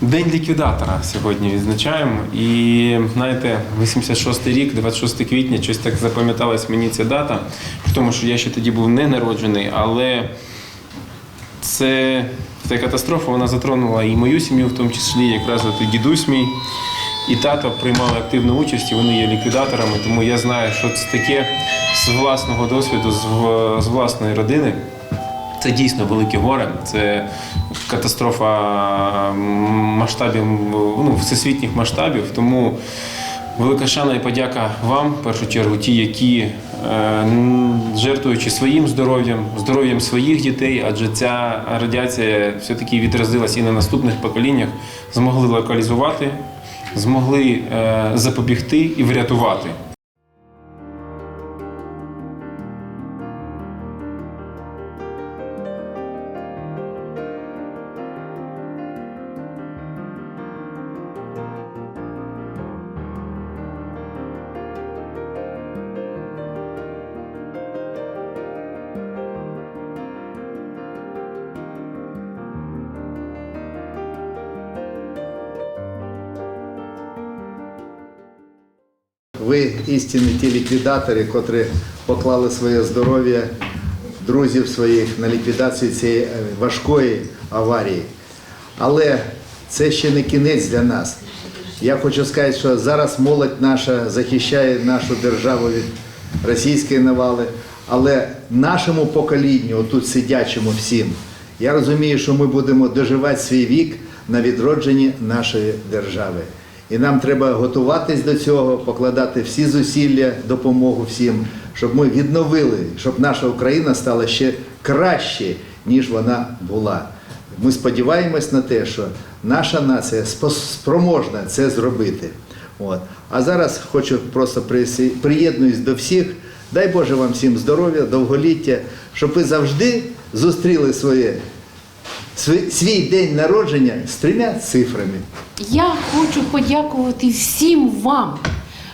День ліквідатора сьогодні відзначаємо. І знаєте, 86-й рік, 26 квітня, щось так запам'яталась мені ця дата, при тому, що я ще тоді був не народжений, але це ця катастрофа вона затронула і мою сім'ю, в тому числі якраз от дідусь мій. І тато приймали активну участь, і вони є ліквідаторами, тому я знаю, що це таке з власного досвіду, в- з власної родини. Це дійсно велике горе. Це катастрофа масштабів, ну, всесвітніх масштабів. Тому велика шана і подяка вам, в першу чергу, ті, які, е, жертвуючи своїм здоров'ям, здоров'ям своїх дітей, адже ця радіація все-таки відразилася і на наступних поколіннях, змогли локалізувати, змогли е, запобігти і врятувати. Ви істинні ті ліквідатори, котрі поклали своє здоров'я друзів своїх на ліквідацію цієї е, важкої аварії. Але це ще не кінець для нас. Я хочу сказати, що зараз молодь наша захищає нашу державу від російської навали, але нашому поколінню, отут сидячому всім, я розумію, що ми будемо доживати свій вік на відродженні нашої держави. І нам треба готуватись до цього, покладати всі зусилля, допомогу всім, щоб ми відновили, щоб наша Україна стала ще краще, ніж вона була. Ми сподіваємось на те, що наша нація спроможна це зробити. От. А зараз хочу просто приєднуюсь до всіх. Дай Боже вам всім здоров'я, довголіття, щоб ви завжди зустріли своє, свій, день народження з трьома цифрами. Я хочу подякувати всім вам,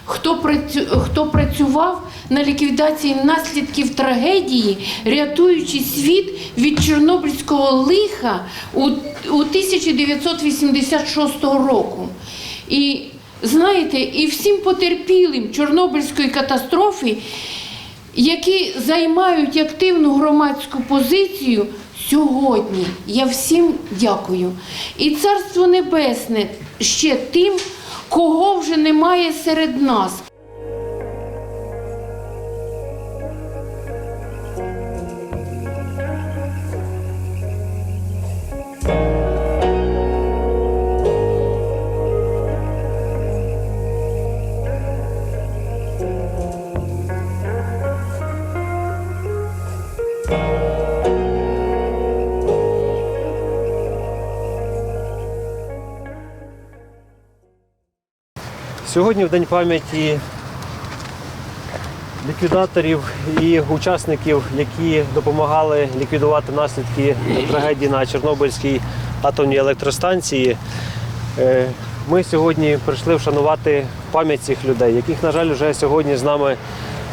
хто, працю... хто працював на ліквідації наслідків трагедії, рятуючи світ від Чорнобильського лиха у, у 1986 року. І знаєте, і всім потерпілим Чорнобильської катастрофи, які займають активну громадську позицію сьогодні. Я всім дякую. І Царство Небесне ще тим, кого вже немає серед нас. Сьогодні в День пам'яті ліквідаторів і учасників, які допомагали ліквідувати наслідки трагедії на Чорнобильській атомній електростанції. Е, Ми сьогодні прийшли вшанувати пам'ять цих людей, яких, на жаль, вже сьогодні з нами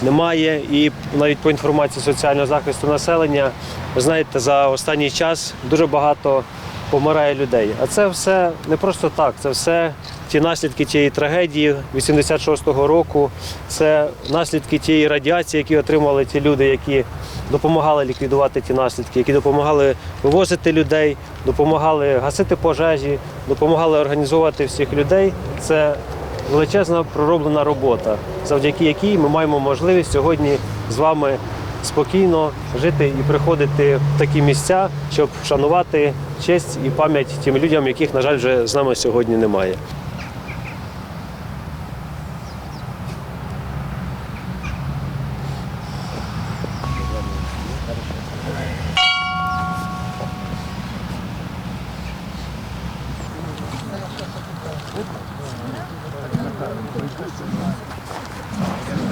немає. І навіть по інформації соціального захисту населення, ви знаєте, за останній час дуже багато помирає людей. А це все не просто так, це все ті наслідки тієї трагедії 86-го року, це наслідки тієї радіації, які отримали ті люди, які допомагали ліквідувати ті наслідки, які допомагали вивозити людей, допомагали гасити пожежі, допомагали організовувати всіх людей. Це величезна пророблена робота, завдяки якій ми маємо можливість сьогодні з вами спокійно жити і приходити в такі місця, щоб вшанувати честь і пам'ять тим людям, яких, на жаль, вже з нами сьогодні немає.